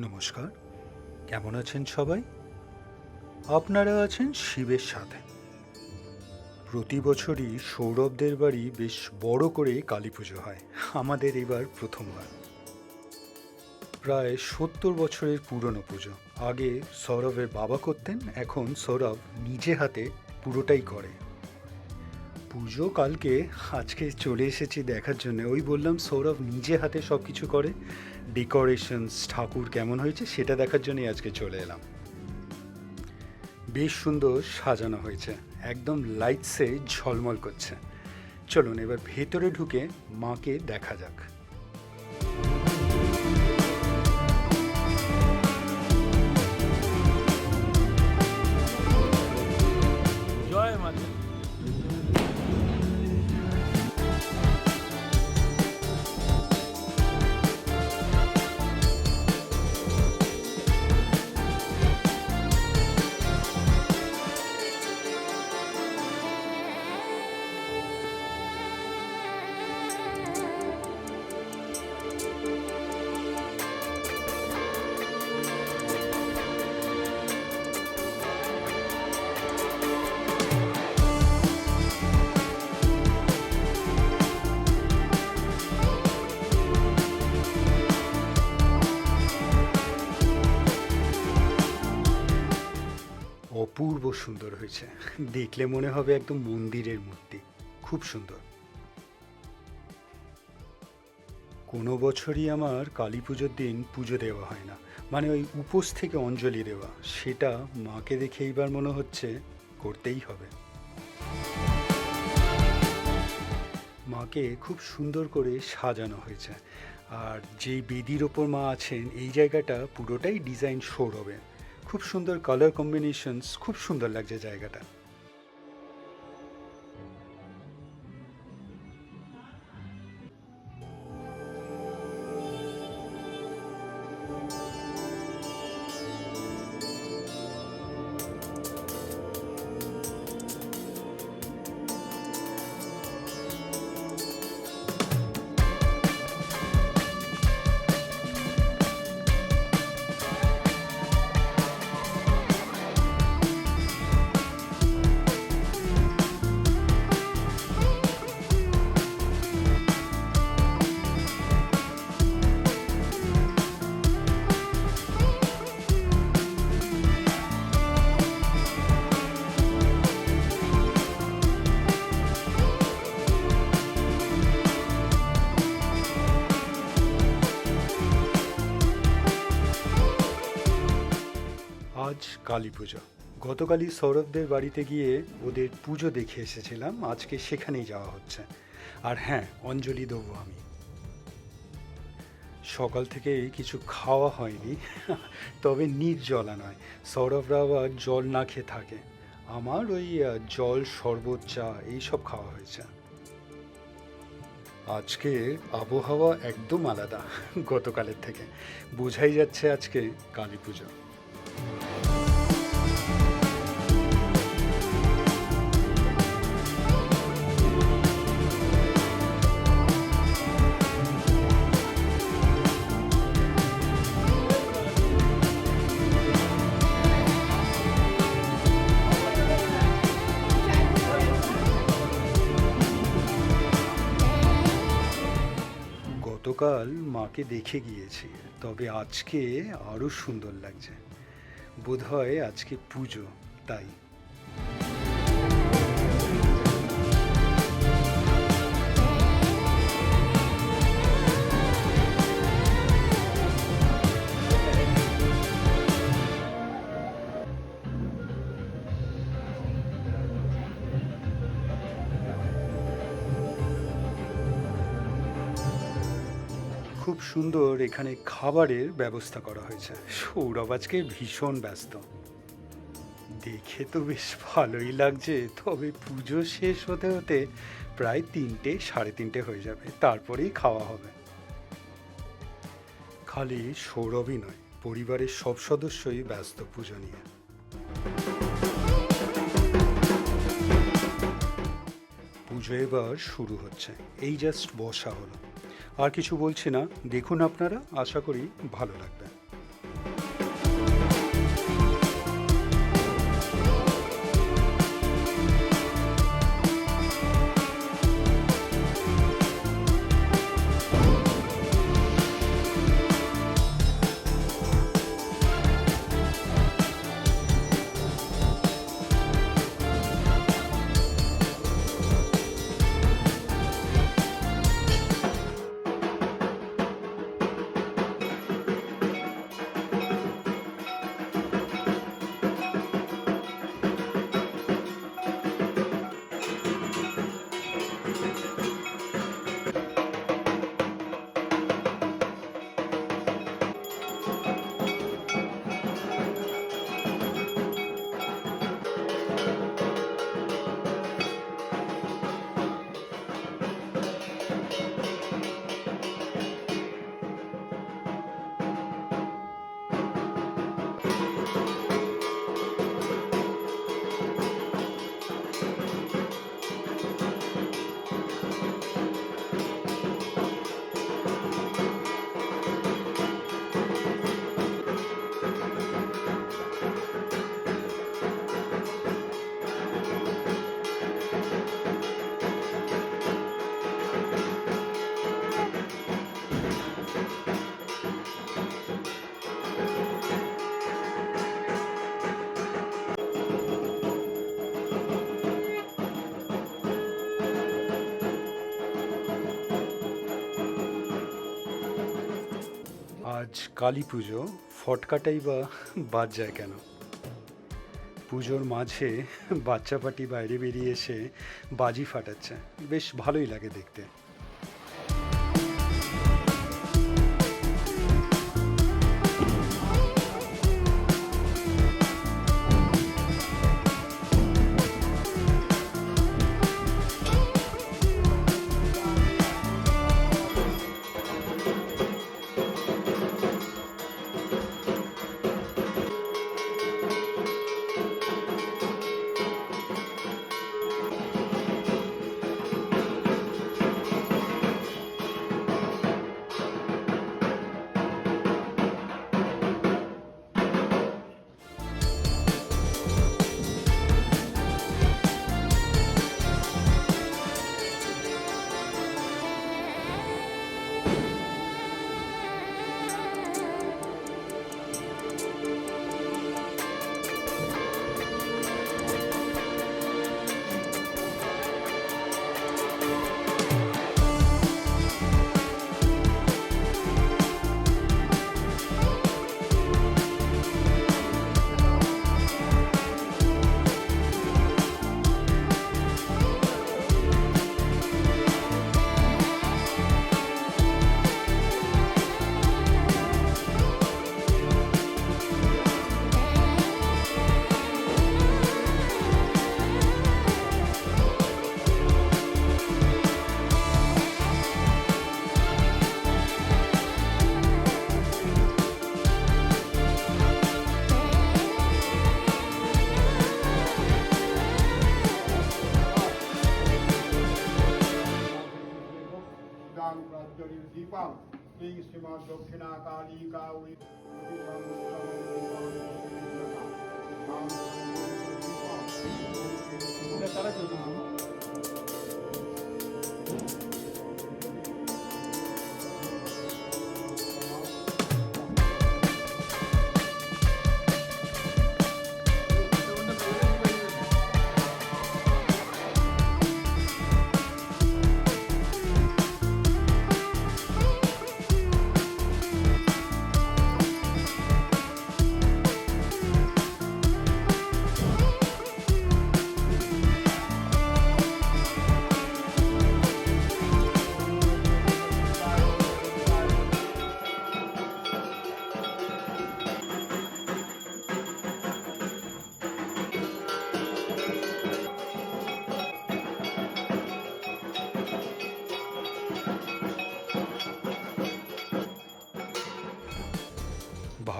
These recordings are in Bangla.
নমস্কার। কেমন আছেন সবাই? আপনারা আছেন শিবের সাথে। প্রতি বছরই সৌরভদের বাড়ি বেশ বড় করে কালী পুজো হয়, আমাদের এবার প্রথমবার। প্রায় সত্তর বছরের পুরনো পুজো। আগে সৌরভের বাবা করতেন, এখন সৌরভ নিজে হাতে পুরোটাই করে। পুজো কালকে আজকে চলে এসেছি দেখার জন্য। ওই বললাম, সৌরভ নিজে হাতে সব কিছু করে ডেকোরেশনস ঠাকুর কেমন হয়েছে সেটা দেখার জন্যই আজকে চলে এলাম। বেশ সুন্দর সাজানো হয়েছে, একদম লাইটসে ঝলমল করছে। চলুন এবার ভেতরে ঢুকে মাকে দেখা যাক। সুন্দর হয়েছে। দেখলে মনে হবে একদম মন্দিরের মূর্তি। খুব সুন্দর। কোনো বছরই আমার কালী পুজোর দিন পুজো দেওয়া হয় না। মানে ওই উপোস থেকে অঞ্জলি দেওয়া। সেটা মাকে দেখে এইবার মনে হচ্ছে করতেই হবে। মাকে খুব সুন্দর করে সাজানো হয়েছে। আর যেই বেদির ওপর মা আছেন, এই জায়গাটা পুরোটাই ডিজাইন সৌরভে খুব সুন্দর কালার কম্বিনেশনস খুব সুন্দর লাগছে জায়গাটা। আজ কালী পুজো। গতকালই সৌরভদের বাড়িতে গিয়ে ওদের পুজো দেখে এসেছিলাম। আজকে সেখানেই যাওয়া হচ্ছে। আর হ্যাঁ অঞ্জলি দেবো আমি। সকাল থেকে কিছু খাওয়া হয়নি, তবে নির্জলা নয়। সৌরভরা আবার জল না খেয়ে থাকে। আমার ওই জল, শরবত, চা এইসব খাওয়া হয়েছে। আজকে আবহাওয়া একদম আলাদা গতকালের থেকে। বোঝাই যাচ্ছে আজকে কালী পুজো। গতকাল মাকে দেখে গিয়েছি তবে আজকে আরও সুন্দর লাগছে। বোধহয় আজকে পুজো তাই। সুন্দর এখানে খাবারের ব্যবস্থা করা হয়েছে। সৌরভ আজকে ভীষণ ব্যস্ত। দেখে তো বেশ ভালোই লাগছে, তবে পুজো শেষ হতে হতে প্রায় তিনটে, সাড়ে তিনটে হয়ে যাবে, তারপরেই খাওয়া হবে। খালি সৌরভই নয়, পরিবারের সব সদস্যই ব্যস্ত পুজো নিয়ে। পুজো এবার শুরু হচ্ছে, এই জাস্ট বসা হলো। আর কিছু বলছি না। দেখুন আপনারা আশা করি ভালো লাগবে। আজ কালী পুজো, ফটকাটাই বা বাদ যায় কেন? পুজোর মাঝে বাচ্চা পাটি বাইরে বেরিয়ে এসে বাজি ফাটাচ্ছে। বেশ ভালোই লাগে দেখতে। শ্রী শ্রীমৎ দক্ষিণা কালী কাউরি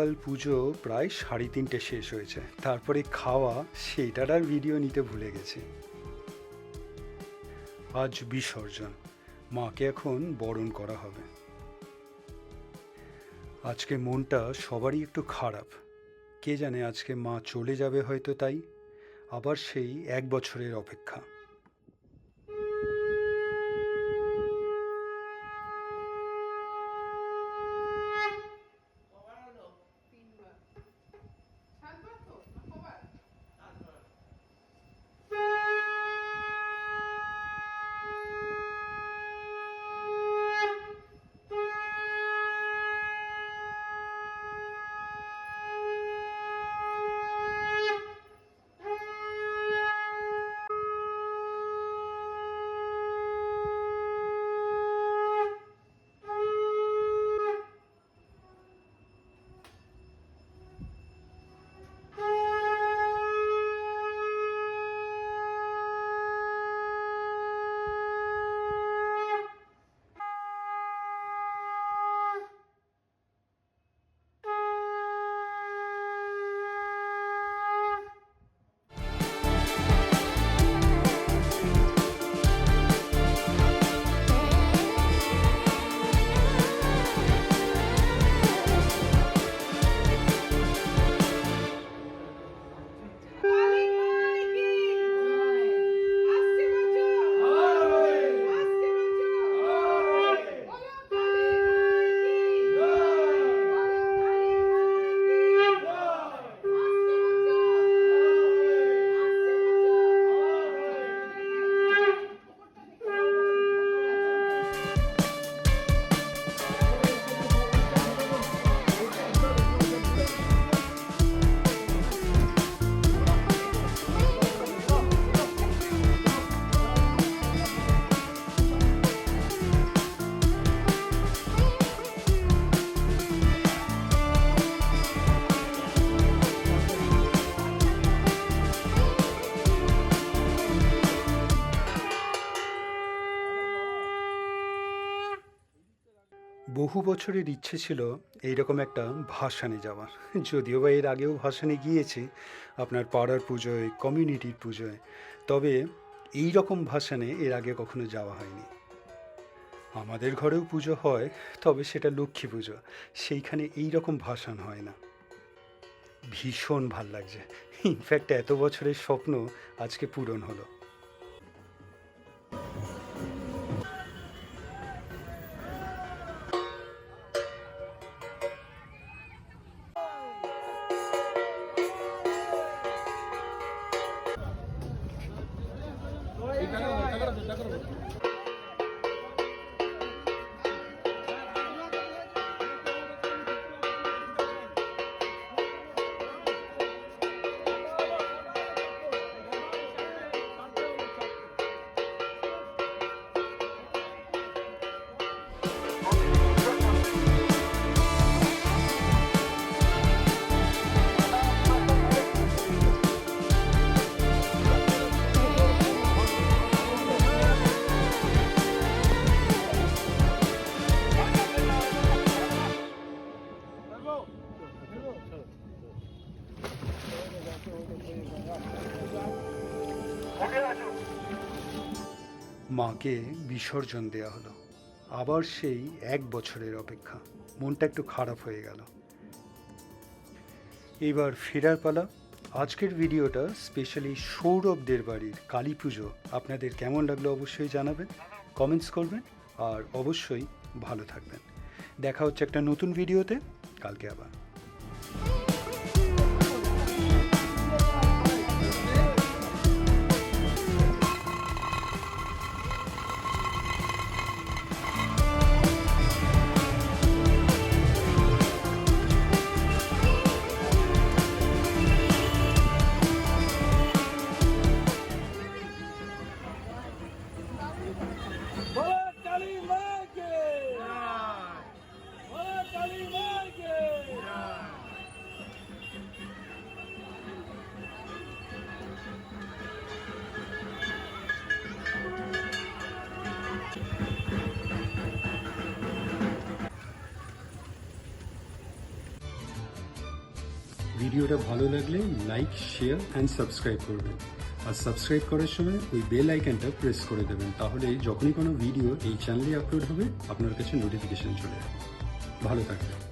গতকাল পুজো প্রায় সাড়ে তিনটে শেষ হয়েছে। তারপরে খাওয়া, সেটার আর ভিডিও নিতে ভুলে গেছি। আজ বিসর্জন। মাকে এখন বরণ করা হবে। আজকে মনটা সবারই একটু খারাপ। কে জানে আজকে মা চলে যাবে হয়তো তাই। আবার সেই এক বছরের অপেক্ষা। বহু বছরের ইচ্ছে ছিল এইরকম একটা ভাসানে যাওয়ার। যদিও বা এর আগেও ভাসানে গিয়েছি আপনার পাড়ার পুজোয় কমিউনিটির পুজোয়। তবে এই রকম ভাসানে এর আগে কখনো যাওয়া হয়নি। আমাদের ঘরেও পুজো হয়, তবে সেটা লক্ষ্মী পুজো। সেইখানে এই রকম ভাসান হয় না। ভীষণ ভালো লাগছে। ইনফ্যাক্ট এত বছরের স্বপ্ন আজকে পূরণ হলো। মাকে বিসর্জন দেয়া হলো। আবার সেই এক বছরের অপেক্ষা। মনটা একটু খারাপ হয়ে গেল। এবার ফেরার পালা। আজকের ভিডিওটা স্পেশালি সৌরভদের বাড়ির কালী পুজো। আপনাদের কেমন লাগল অবশ্যই জানাবেন কমেন্টস করবেন, আর অবশ্যই ভালো থাকবেন। দেখা হচ্ছে একটা নতুন ভিডিওতে। কালকে আবার। ভিডিওটা ভালো লাগলে লাইক, শেয়ার অ্যান্ড সাবস্ক্রাইব করবেন। আর সাবস্ক্রাইব করার সময় ওই বেল আইকনটা প্রেস করে দেবেন, তাহলে যখনই কোনো ভিডিও এই চ্যানেলে আপলোড হবে, আপনার কাছে নোটিফিকেশন চলে যাবে ভালো থাকবেন।